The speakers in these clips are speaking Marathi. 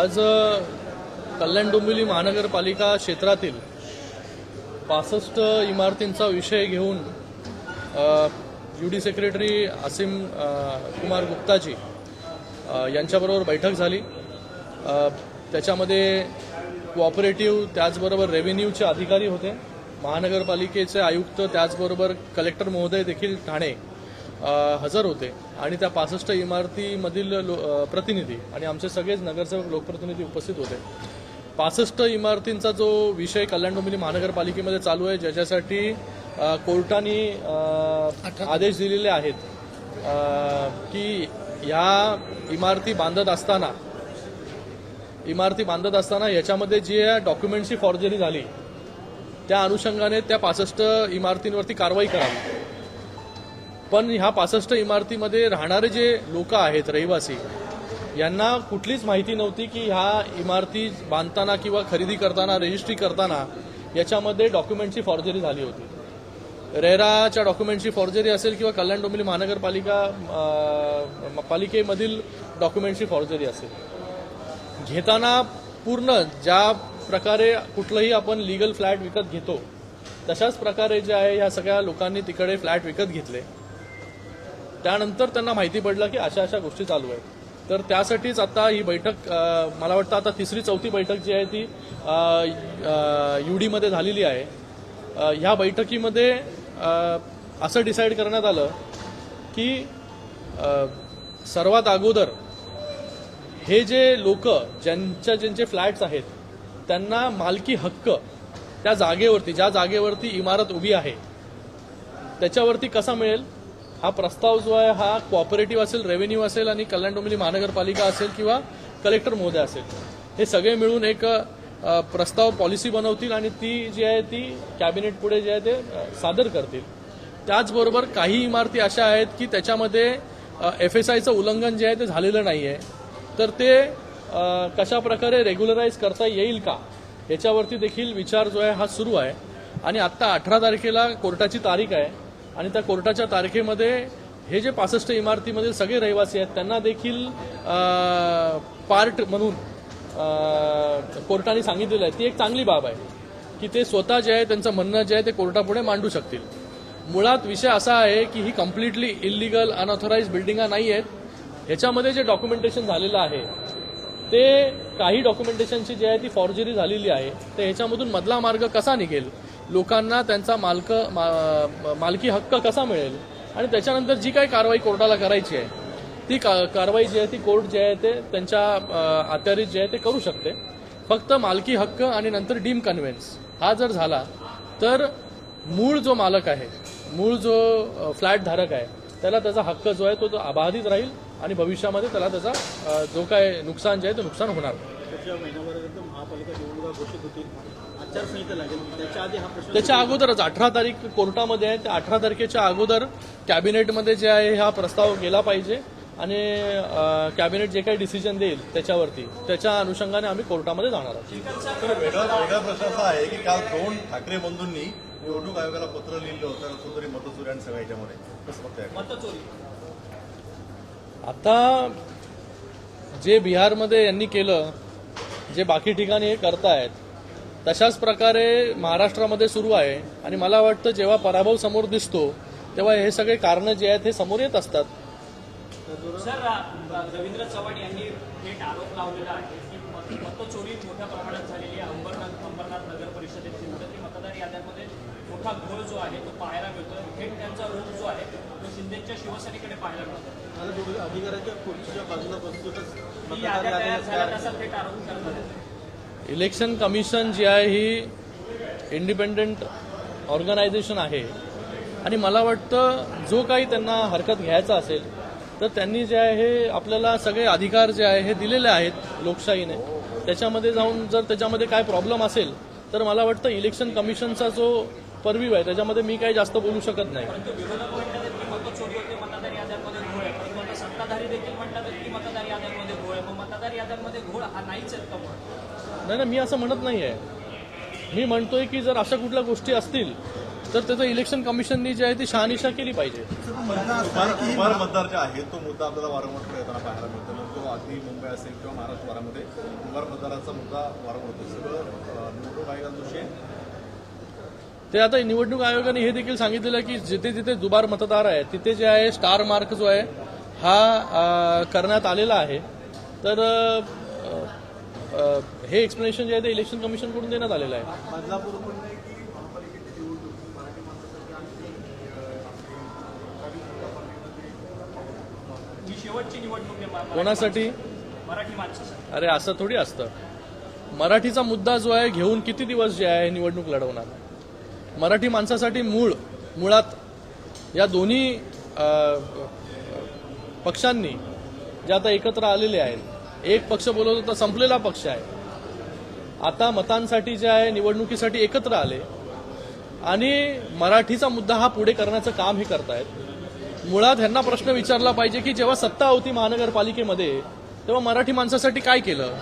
आज कल्याण डोंबिवली महानगरपालिका क्षेत्रातील पासष्ट इमारतींचा विषय घेऊन U D secretary Asim Kumar Guptaji यांच्याबरोबर बैठक झाली. त्याच्यामध्ये कोऑपरेटिव्ह त्याचबरोबर रेव्हेन्यूचे अधिकारी होते. महानगरपालिकेचे आयुक्त त्याचबरोबर कलेक्टर महोदय देखील ठाणे. हजर होते. आणि त्या पासष्ट इमारतीमधील लो प्रतिनिधी आणि आमचे सगळेच नगरसेवक लोकप्रतिनिधी उपस्थित होते. पासष्ट इमारतींचा जो विषय कल्याण डोंबिवली महानगरपालिकेमध्ये चालू आहे ज्याच्यासाठी कोर्टाने आदेश दिलेले आहेत की ह्या इमारती बांधत असताना इमारती बांधत असताना याच्यामध्ये जी डॉक्युमेंटची फॉर्जरी झाली त्या अनुषंगाने त्या पासष्ट इमारतींवरती कारवाई करावी. पण ह्या पासष्ट इमारतीमध्ये राहणारे जे लोक आहेत रहिवासी यांना कुठलीच माहिती नव्हती की ह्या इमारती बांधताना किंवा खरेदी करताना रजिस्ट्री करताना याच्यामध्ये डॉक्युमेंटची फॉर्जरी झाली होती. रेराच्या डॉक्युमेंटची फॉर्जरी असेल किंवा कल्याण डोंबिवली महानगरपालिका पालिकेमधील डॉक्युमेंटची फॉर्जरी असेल. घेताना पूर्ण ज्या प्रकारे कुठलंही आपण लिगल फ्लॅट विकत घेतो तशाच प्रकारे जे आहे ह्या सगळ्या लोकांनी तिकडे फ्लॅट विकत घेतले. त्यानंतर त्यांना माहिती पडलं की अशा अशा गोष्टी चालू आहेत. तर त्यासाठीच आता ही बैठक मला वाटतं आता तिसरी चौथी बैठक जी आहे ती यू डीमध्ये झालेली आहे. ह्या बैठकीमध्ये असं डिसाईड करण्यात आलं की सर्वात अगोदर हे जे लोक ज्यांच्या ज्यांचे फ्लॅट्स आहेत त्यांना मालकी हक्क त्या जागेवरती ज्या जागेवरती इमारत उभी आहे त्याच्यावरती कसा मिळेल? हा प्रस्ताव जो आहे हा कॉपरेटिव्ह असेल रेव्हेन्यू असेल आणि कल्याण डोंबिवली महानगरपालिका असेल किंवा कलेक्टर महोदय असेल. हे सगळे मिळून एक प्रस्ताव पॉलिसी बनवतील आणि ती जी आहे ती कॅबिनेट पुढे जे आहे ते सादर करतील. त्याचबरोबर काही इमारती अशा आहेत की त्याच्यामध्ये एफ एस आयचं उल्लंघन जे आहे ते झालेलं नाही आहे तर ते कशा प्रकारे रेग्युलराईज करता येईल का याच्यावरती देखील विचार जो आहे हा सुरू आहे. आणि आत्ता अठरा तारखेला कोर्टाची तारीख आहे. आणि त्या कोर्टाच्या तारखेमध्ये हे जे पासष्ट इमारतीमधील सगळे रहिवासी आहेत त्यांना देखील पार्ट म्हणून कोर्टाने सांगितलेलं आहे. ती एक चांगली बाब आहे की ते स्वतः जे आहे त्यांचं म्हणणं जे आहे ते कोर्टापुढे मांडू शकतील. मुळात विषय असा आहे की ही कम्प्लिटली इलिगल अनऑथोराईज बिल्डिंगा नाही आहेत. ह्याच्यामध्ये जे डॉक्युमेंटेशन झालेलं आहे ते काही डॉक्युमेंटेशनची जी आहे ती फॉर्जरी झालेली आहे. तर ह्याच्यामधून मधला मार्ग कसा निघेल? लोकांना त्यांचा मालक मा- मालकी हक्क कसा मिळेल? आणि त्याच्यानंतर जी काही कारवाई कोर्टाला करायची आहे ती का कारवाई जी आहे ती कोर्ट जे आहे ते त्यांच्या अत्यारीत जे आहे ते करू शकते. फक्त मालकी हक्क आणि नंतर डीम कन्व्हेन्स. हा जर झाला तर मूळ जो मालक आहे मूळ जो फ्लॅट धारक आहे त्याला त्याचा हक्क जो आहे तो तो अबाधित राहील आणि भविष्यामध्ये त्याला त्याचा जो काय नुकसान जे आहे ते नुकसान होणार नाही. पुढच्या महिन्याभरानंतर महापालिका निवडणुका घोषित होतील. आचारसंहिता लागेल. त्याच्या आधी हा प्रश्न त्याच्या अगोदरच अठरा तारीख कोर्टामध्ये आहे. त्या अठरा तारखेच्या अगोदर कॅबिनेटमध्ये जे आहे हा प्रस्ताव गेला पाहिजे आणि कॅबिनेट जे काही डिसिजन देईल त्याच्यावरती. त्याच्या अनुषंगाने आम्ही कोर्टामध्ये जाणार आहोत. तर वेगळा वेगळा प्रश्न असा आहे की काल दोन ठाकरे बंधूंनी निवडणूक आयोगाला पत्र लिहिलं होतं कुठेतरी मतचोरी आणि सगळ्या याच्यामध्ये आता जे बिहारमध्ये यांनी केलं जे बाकी ठिकाणी हे करतायत तशाच प्रकारे महाराष्ट्रामध्ये सुरू आहे. आणि मला वाटतं जेव्हा पराभव समोर दिसतो तेव्हा हे सगळे कारणं जे आहेत हे समोर येत असतात. सर रवींद्र चव्हाण यांनी थेट आरोप लावलेला आहे की मत- मतचोरी मोठ्या प्रमाणात झालेली आहे. अंबरनाथ अंबरनाथ नगर परिषदेतील तर ती मतदार याद्यांमध्ये मोठा घोळ जो आहे तो पाहायला मिळतो. थेट त्यांचा रोग जो आहे तो शिंदेच्या शिवसेनेकडे पाहायला मिळतो. अधिकाऱ्यांच्या खुर्चीच्या बाजूला बसूनच इलेक्शन कमिशन जी आहे ही इंडिपेंडंट ऑर्गनायझेशन आहे. आणि मला वाटतं जो काही त्यांना हरकत घ्यायचा असेल तर त्यांनी जे आहे हे आपल्याला सगळे अधिकार जे आहे हे दिलेले आहेत लोकशाहीने. त्याच्यामध्ये जाऊन जर त्याच्यामध्ये काय प्रॉब्लेम असेल तर मला वाटतं इलेक्शन कमिशनचा जो परव्यू आहे त्याच्यामध्ये मी काही जास्त बोलू शकत नाही परंतु विरोधक म्हणतात आहेत की मतचोरी होते मतदार याद्यांमध्ये घोळ आहे परंतु आता सत्ताधारी देखील म्हणतात आहेत की मतदार याद्यांमध्ये घोळ आहे मग मतदार याद्यांमध्ये घोळ हा नाहीच आहेत का मग नाही ना मी असं म्हणत नाही आहे मी म्हणतोय की जर अशा कुठल्या गोष्टी असतील तर त्याचं इलेक्शन कमिशननी जे आहे ती शहानिशा केली पाहिजे. मतदार जे आहे तो मुद्दा आपल्याला वारंवार पुढे येताना पाहायला मिळतो. मग तो अगदी मुंबई असेल किंवा महाराष्ट्रभरामध्ये दुबार मतदाराचा मुद्दा वारंवार होतो. सगळं निवडणूक आयोगाचा दोषी ते आता निवडणूक आयोगाने हे देखील सांगितलेलं आहे की जिथे जिथे दुबार मतदार आहे तिथे जे आहे स्टार मार्क जो आहे हा करण्यात आलेला आहे. तर हे एक्सप्लेनेशन जे आहे ते इलेक्शन कमिशनकडून देण्यात आलेलं आहे. शेवटची निवडणूक कोणासाठी? मराठी माणसासाठी. अरे असं थोडी असतं. मराठीचा मुद्दा जो आहे घेऊन किती दिवस जे आहे निवडणूक लढवणार? मराठी माणसासाठी मूळ मुळात या दोन्ही पक्षांनी जे आता एकत्र आलेले आहेत एक पक्ष बोलत होता संपलेला पक्ष आहे. आता मतांसाठी जे आहे निवडणुकीसाठी एकत्र आले. आणि मराठीचा मुद्दा हा पुढे करण्याचं काम हे करतायत. मुळात ह्यांना प्रश्न विचारला पाहिजे की जेव्हा सत्ता होती महानगरपालिकेमध्ये तेव्हा मराठी माणसासाठी काय केलं?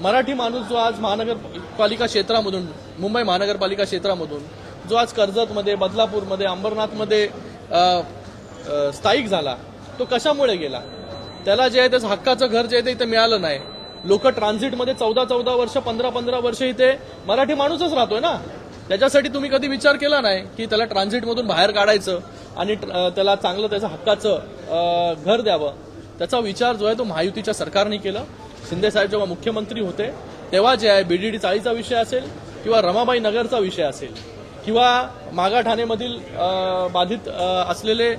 मराठी माणूस जो आज महानगरपालिका क्षेत्रामधून मुंबई महानगरपालिका क्षेत्रामधून जो आज कर्जतमध्ये बदलापूरमध्ये अंबरनाथमध्ये स्थायिक झाला तो कशामुळे गेला? त्याला जे आहे त्याचं हक्काचं घर जे आहे ते इथे मिळालं नाही. लोक ट्रान्झिटमध्ये चौदा चौदा वर्ष पंधरा पंधरा वर्ष इथे मराठी माणूसच राहतोय ना. त्याच्यासाठी तुम्ही कधी विचार केला नाही की त्याला ट्रान्झिटमधून बाहेर काढायचं आणि ट्र- त्याला चांगलं त्याचं हक्काचं घर द्यावं? त्याचा विचार जो आहे तो महायुतीच्या सरकारने केलं. शिंदे साहेब जेव्हा मुख्यमंत्री होते तेव्हा जे आहे बीडीडी चाळीचा विषय असेल किंवा रमाबाई नगरचा विषय असेल किंवा मागा ठाणेमधील बाधित असलेले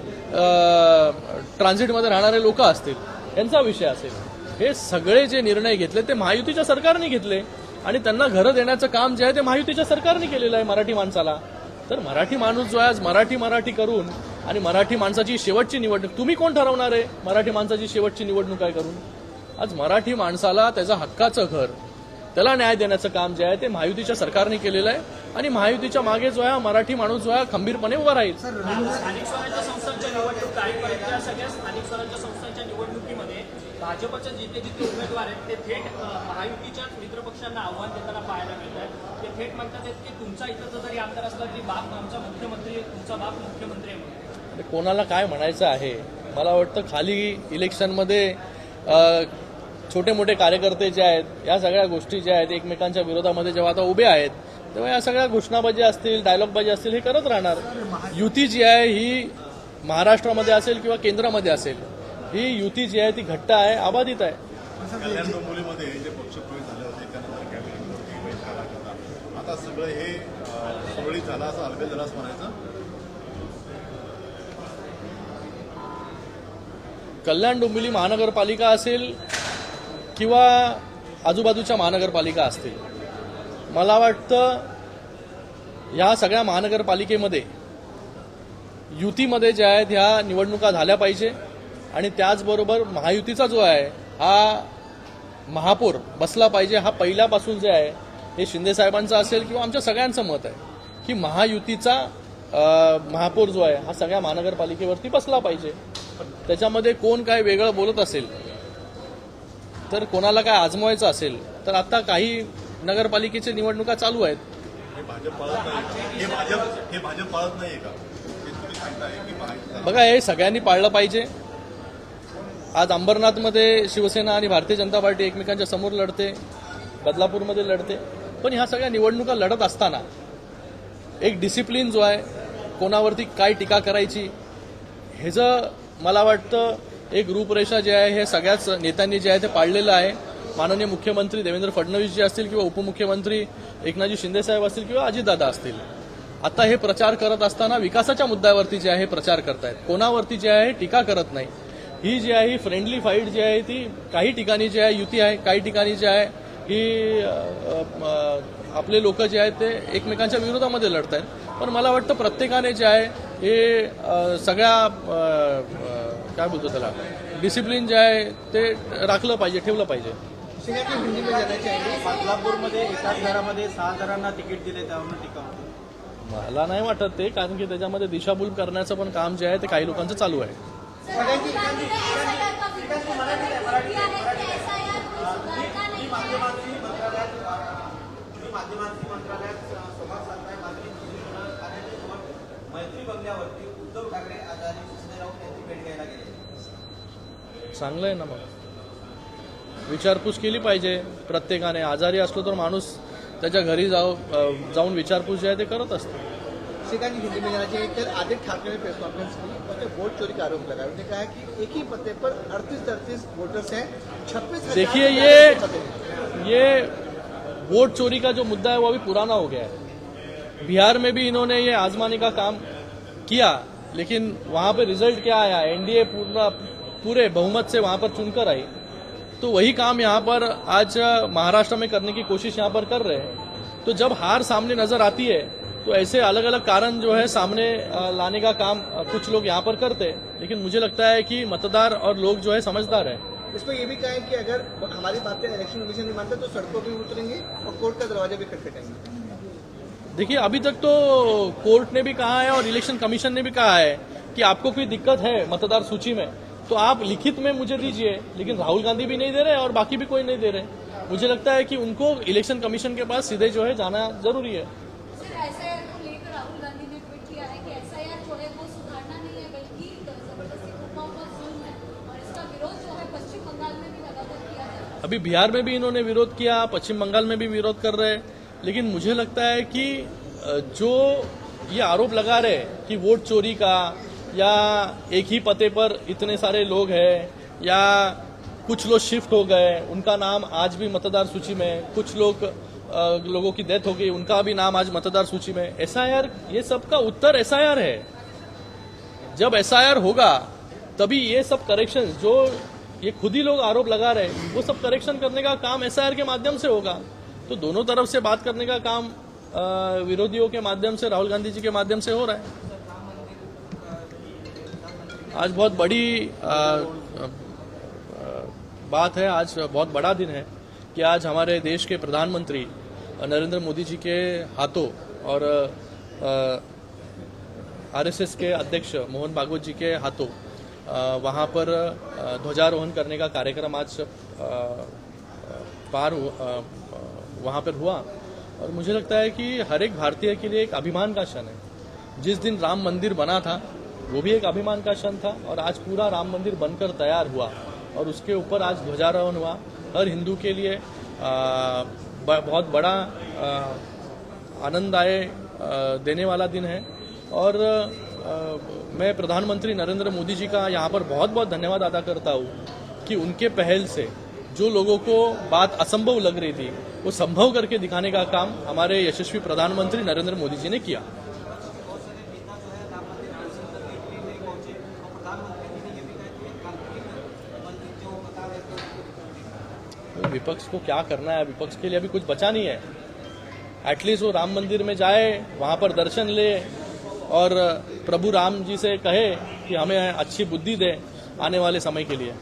ट्रान्झिटमध्ये राहणारे लोक असतील यांचा विषय असेल. हे सगळे जे निर्णय घेतले ते महायुतीच्या सरकारने घेतले. आणि त्यांना घरं देण्याचं काम जे आहे ते महायुतीच्या सरकारने केलेलं आहे मराठी माणसाला. तर मराठी माणूस जो आहे आज मराठी मराठी करून आणि मराठी माणसाची शेवटची निवडणूक तुम्ही कोण ठरवणार आहे? मराठी माणसाची शेवटची निवडणूक काय करून? आज मराठी माणसाला त्याचं हक्काचं घर त्याला न्याय देण्याचं काम जे आहे ते महायुतीच्या सरकारने केलेलं आहे. आणि महायुतीच्या मागे जो आहे मराठी माणूस जो आहे खंबीरपणे उभा राहील. भाजपचे जिथे जिथे उमेदवार आहेत ते थेट अ, महायुतीच्याच मित्रपक्षांना आव्हान देताना पाहायला मिळत आहेत ते थेट म्हणतात आहेत की तुमचा इथं जरी आमदार असला तरी बाप आमचा मुख्यमंत्री तुमचा बाप मुख्यमंत्री आहे कोणाला काय म्हणायचं आहे? मला वाटतं खाली इलेक्शनमध्ये छोटे मोठे कार्यकर्ते जे आहेत या सगळ्या गोष्टी ज्या आहेत एकमेकांच्या विरोधामध्ये जेव्हा आता उभे आहेत तेव्हा या सगळ्या घोषणाबाजी असतील डायलॉगबाजी असतील हे करत राहणार. युती जी आहे ही महाराष्ट्रामध्ये असेल किंवा केंद्रामध्ये असेल. ही युती जी आहे ती घट्ट आहे आबाधित आहे. कल्याण डोंबिवलीमध्ये जे पक्षप्रवेश झाले होते त्यानंतर बैठका आता सगळं हे सुरळीत झालं असं हलगल झालं असं म्हणायचं? कल्याण डोंबिवली महानगरपालिका असेल किंवा आजूबाजूच्या महानगरपालिका असतील मला वाटतं या सगळ्या महानगरपालिकेमध्ये युतीमध्ये ज्या आहेत ह्या निवडणुका झाल्या पाहिजे. आणि त्याचबरोबर महायुतीचा जो आहे हा महापौर बसला पाहिजे हा पहिल्यापासून जे आहे हे शिंदे साहेबांचं असेल किंवा आमच्या सगळ्यांचं मत आहे की महायुतीचा महापौर जो आहे हा सगळ्या महानगरपालिकेवरती बसला पाहिजे. त्याच्यामध्ये कोण काय वेगळं बोलत असेल तर कोणाला काय आजमावायचं असेल तर आता काही नगरपालिकेच्या निवडणुका चालू आहेत. बघा हे सगळ्यांनी पाळलं पाहिजे. आज अंबरनाथमध्ये शिवसेना आणि भारतीय जनता पार्टी एकमेकांच्या समोर लढते बदलापूरमध्ये लढते. पण ह्या सगळ्या निवडणुका लढत असताना एक डिसिप्लिन जो आहे कोणावरती काय टीका करायची ह्याचं मला वाटतं एक रूपरेषा जे आहे हे सगळ्याच नेत्यांनी जे आहे ते पाळलेलं आहे. माननीय मुख्यमंत्री देवेंद्र फडणवीस जे असतील किंवा उपमुख्यमंत्री एकनाथजी शिंदेसाहेब असतील किंवा अजितदादा असतील आता हे प्रचार करत असताना विकासाच्या मुद्द्यावरती जे आहे प्रचार करतायत. कोणावरती जे आहे टीका करत नाही. ही जी आहे ही फ्रेंडली फाईट जी आहे ती काही ठिकाणी जी आहे युती आहे काही ठिकाणी जी आहे ही आपले लोक जे आहेत ते एकमेकांच्या विरोधामध्ये लढत आहेत. पण मला वाटतं प्रत्येकाने जे आहे हे सगळ्या काय बोलतो त्याला डिसिप्लिन जे आहे ते राखलं पाहिजे ठेवलं पाहिजे. बदलापूरमध्ये एकाच घरामध्ये सहा जणांना तिकीट दिले त्यावर टीका मला नाही वाटत ते कारण की त्याच्यामध्ये दिशाभूल करण्याचं पण काम जे आहे ते काही लोकांचं चालू आहे. मैत्री बंगल्यावरती उद्धव ठाकरे आज आणि संजय राऊत यांची भेट घ्यायला गेले. चांगलं आहे ना मग. विचारपूस केली पाहिजे प्रत्येकाने. आजारी असलो तर माणूस त्याच्या घरी जाऊ जाऊन विचारपूस जे आहे ते करत असतो. श्रीकांत हिंदी में जाना चाहिए कल आदित्य ठाकरे प्रेस कॉन्फ्रेंस की और वोट चोरी का आरोप लगाया उन्होंने कहा कि एक ही पते पर अड़तीस अड़तीस वोटर्स हैं छब्बीस देखिए ये ये वोट चोरी का जो मुद्दा है वो अभी पुराना हो गया है। बिहार में भी इन्होंने ये आजमाने का काम किया लेकिन वहाँ पर रिज़ल्ट क्या आया? एनडीए पूरा पूरे बहुमत से वहाँ पर चुनकर आई। तो वही काम यहाँ पर आज महाराष्ट्र में करने की कोशिश यहाँ पर कर रहे हैं। तो जब हार सामने नज़र आती है तो ऐसे अलग अलग कारण जो है सामने लाने का काम कुछ लोग यहाँ पर करते हैं। लेकिन मुझे लगता है कि मतदार और लोग जो है समझदार है। इसमें ये भी कहा है कि अगर हमारी बातें इलेक्शन कमीशन नहीं मानता तो सड़कों पर भी उतरेंगे और कोर्ट का दरवाज़ा भी खटखटाएँगे देखिए अभी तक तो कोर्ट ने भी कहा है और इलेक्शन कमीशन ने भी कहा है कि आपको कोई दिक्कत है मतदार सूची में तो आप लिखित में मुझे दीजिए। लेकिन राहुल गांधी भी नहीं दे रहे और बाकी भी कोई नहीं दे रहे मुझे लगता है कि उनको इलेक्शन कमीशन के पास सीधे जो है जाना ज़रूरी है सर एसआईआर को लेकर राहुल गांधी ने ट्वीट किया है कि एसआईआर जो है वो सुधारना नहीं है बल्कि ज़बरदस्ती हुक्म और जुल्म है और इसका विरोध जो है पश्चिम बंगाल में भी लगातार किया जा रहा है अभी बिहार में भी इन्होंने विरोध किया, पश्चिम बंगाल में भी विरोध कर रहे हैं। लेकिन मुझे लगता है कि जो ये आरोप लगा रहे कि वोट चोरी का, या एक ही पते पर इतने सारे लोग हैं, या कुछ लोग शिफ्ट हो गए, उनका नाम आज भी मतदार सूची में, कुछ लोग लोगों की डेथ हो गई, उनका भी नाम आज मतदार सूची में। एसआईआर ये सब का उत्तर एसआईआर है। जब एसआईआर होगा, तभी ये सब करेक्शन जो ये खुद ही लोग आरोप लगा रहे हैं। वो सब करेक्शन करने का काम एसआईआर के माध्यम से होगा। तो दोनों तरफ़ से बात करने का काम विरोधियों के माध्यम से राहुल गांधी जी के माध्यम से हो रहा है। आज बहुत बड़ी अ, अ, बात है। आज बहुत बड़ा दिन है कि आज हमारे देश के प्रधानमंत्री नरेंद्र मोदी जी के हाथों और आरएसएस के अध्यक्ष मोहन भागवत जी के हाथों वहाँ पर ध्वजारोहण करने का कार्यक्रम आज पार वहाँ पर हुआ। और मुझे लगता है कि हर एक भारतीय के लिए एक अभिमान का क्षण है। जिस दिन राम मंदिर बना था वो भी एक अभिमान का क्षण था और आज पूरा राम मंदिर बनकर तैयार हुआ और उसके ऊपर आज ध्वजारोहण हुआ। हर हिंदू के लिए बहुत बड़ा आनंद आनंददाय आ, देने वाला दिन है। और मैं प्रधानमंत्री नरेंद्र मोदी जी का यहाँ पर बहुत बहुत धन्यवाद अदा करता हूँ कि उनके पहल से जो लोगों को बात असंभव लग रही थी, वो संभव करके दिखाने का काम हमारे यशस्वी प्रधानमंत्री नरेंद्र मोदी जी ने किया। विपक्ष को क्या करना है? विपक्ष के लिए अभी कुछ बचा नहीं है। एटलीस्ट वो राम मंदिर में जाए, वहाँ पर दर्शन ले और प्रभु राम जी से कहे कि हमें अच्छी बुद्धि दे आने वाले समय के लिए।